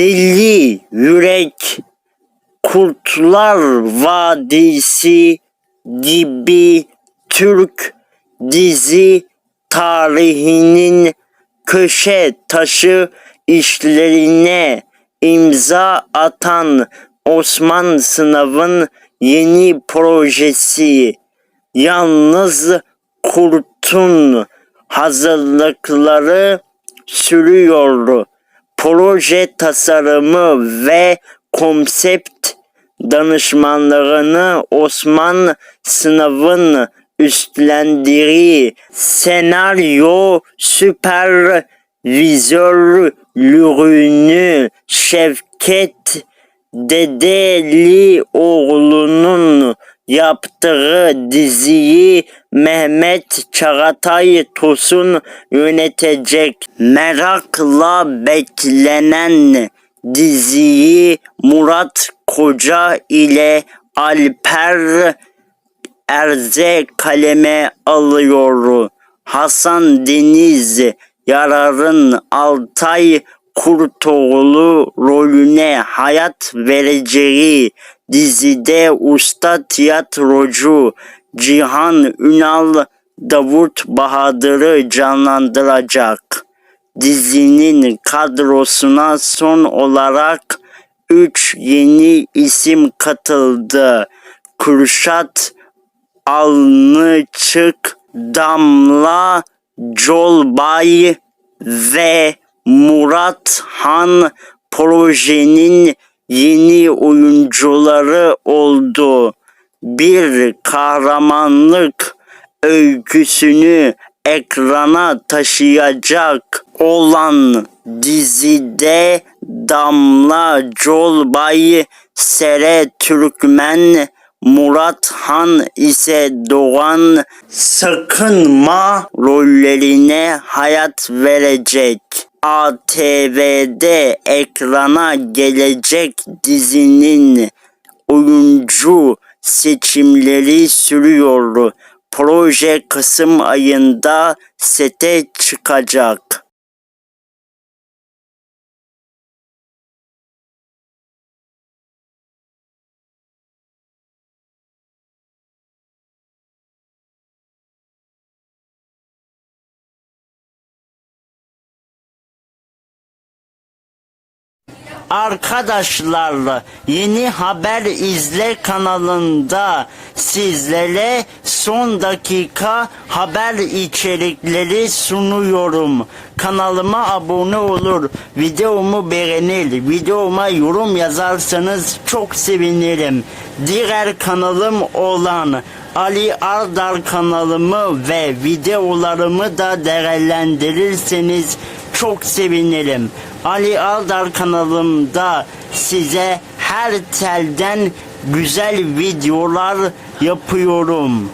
Deli Yürek Kurtlar Vadisi gibi Türk dizi tarihinin köşe taşı işlerine imza atan Osman Sınav'ın yeni projesi Yalnız Kurt'un hazırlıkları sürüyor. Proje tasarımı ve konsept danışmanlığını Osman Sınav'ın üstlendiği senaryo süpervizörlüğünü Şevket Dedelioğlu'nun yaptığı diziyi Mehmet Çağatay Tosun yönetecek. Merakla beklenen diziyi Murat Koca ile Alper Erze kaleme alıyor. Hasan Deniz Yarar'ın Altay Kurtoğlu rolüne hayat vereceği dizide usta tiyatrocu Cihan Ünal Davut Bahadır'ı canlandıracak. Dizinin kadrosuna son olarak 3 yeni isim katıldı. Kürşat Alnıçık, Damla Colbay ve Murat Han projenin yeni oyuncuları oldu. Bir kahramanlık öyküsünü ekrana taşıyacak olan dizide Damla Colbay, Sere Türkmen, Murat Han ise Doğan Sakınma rollerine hayat verecek. ATV'de ekrana gelecek dizinin oyuncu seçimleri sürüyor. Proje Kasım ayında sete çıkacak. Arkadaşlar yeni haber izle kanalında sizlere son dakika haber içerikleri sunuyorum. Kanalıma abone olur, videomu beğenir, videoma yorum yazarsanız çok sevinirim. Diğer kanalım olan Ali Ardar kanalımı ve videolarımı da değerlendirirseniz çok sevinirim. Ali Aldar kanalımda size her telden güzel videolar yapıyorum.